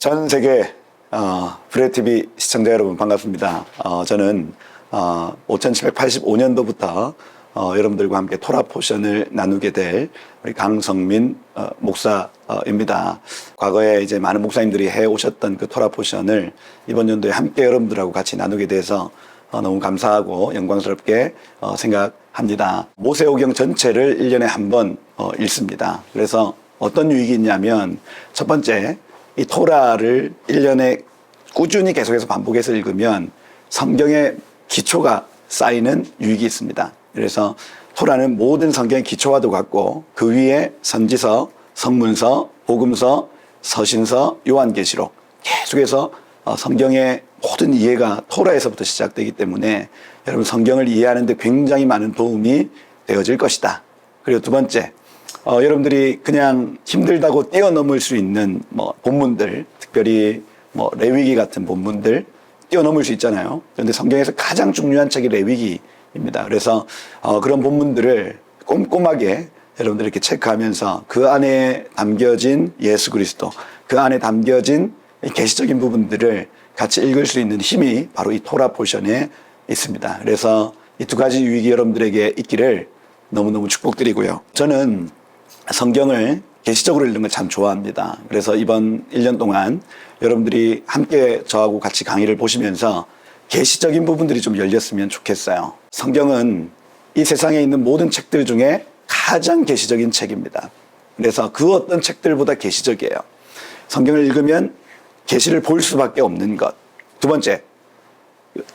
전 세계 어, 브레TV 시청자 여러분 반갑습니다. 어, 저는 어, 5785년도부터 어, 여러분들과 함께 토라 포션을 나누게 될 우리 강성민 어, 목사입니다. 과거에 이제 많은 목사님들이 해 오셨던 그 토라 포션을 이번 연도에 함께 여러분들하고 같이 나누게 돼서 어, 너무 감사하고 영광스럽게 어, 생각합니다. 모세오경 전체를 1년에 한 번 어, 읽습니다. 그래서 어떤 유익이 있냐면 첫 번째 이 토라를 1년에 꾸준히 계속해서 반복해서 읽으면 성경의 기초가 쌓이는 유익이 있습니다. 그래서 토라는 모든 성경의 기초와도 같고 그 위에 선지서, 성문서, 복음서, 서신서, 요한계시록 계속해서 어, 성경의 모든 이해가 토라에서부터 시작되기 때문에 여러분 성경을 이해하는데 굉장히 많은 도움이 되어질 것이다. 그리고 두 번째, 어, 여러분들이 그냥 힘들다고 뛰어넘을 수 있는 뭐 본문들, 특별히 뭐 레위기 같은 본문들 뛰어넘을 수 있잖아요. 그런데 성경에서 가장 중요한 책이 레위기입니다. 그래서 어, 그런 본문들을 꼼꼼하게 여러분들 이렇게 체크하면서 그 안에 담겨진 예수 그리스도, 그 안에 담겨진 이 계시적인 부분들을 같이 읽을 수 있는 힘이 바로 이 토라 포션에 있습니다. 그래서 이 두 가지 유익이 여러분들에게 있기를 너무너무 축복드리고요. 저는 성경을 계시적으로 읽는 걸 참 좋아합니다. 그래서 이번 1년 동안 여러분들이 함께 저하고 같이 강의를 보시면서 계시적인 부분들이 좀 열렸으면 좋겠어요. 성경은 이 세상에 있는 모든 책들 중에 가장 계시적인 책입니다. 그래서 그 어떤 책들보다 계시적이에요. 성경을 읽으면 계시를 볼 수밖에 없는 것. 두 번째,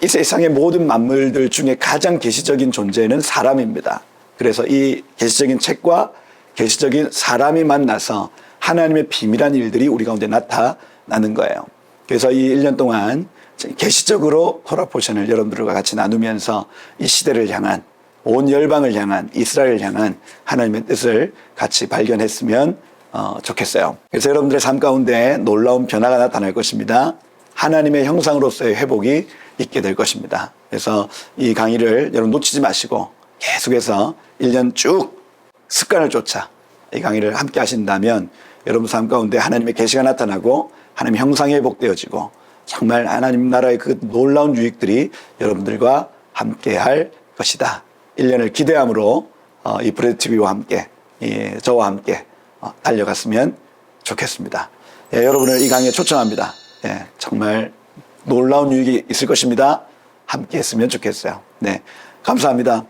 이 세상의 모든 만물들 중에 가장 계시적인 존재는 사람입니다. 그래서 이 계시적인 책과 계시적인 사람이 만나서 하나님의 비밀한 일들이 우리 가운데 나타나는 거예요. 그래서 이 1년 동안 계시적으로 토라 포션을 여러분들과 같이 나누면서 이 시대를 향한 온 열방을 향한 이스라엘을 향한 하나님의 뜻을 같이 발견했으면 어, 좋겠어요. 그래서 여러분들의 삶 가운데 놀라운 변화가 나타날 것입니다. 하나님의 형상으로서의 회복이 있게 될 것입니다. 그래서 이 강의를 여러분 놓치지 마시고 계속해서 1년 쭉 습관을 쫓아 이 강의를 함께 하신다면 여러분 삶 가운데 하나님의 계시가 나타나고 하나님의 형상이 회복되어지고 정말 하나님 나라의 그 놀라운 유익들이 여러분들과 함께 할 것이다. 1년을 기대함으로 어, 이 브레드 TV와 함께 예, 저와 함께 어, 달려갔으면 좋겠습니다. 예, 여러분을 이 강의에 초청합니다. 예, 정말 놀라운 유익이 있을 것입니다. 함께 했으면 좋겠어요. 네. 감사합니다.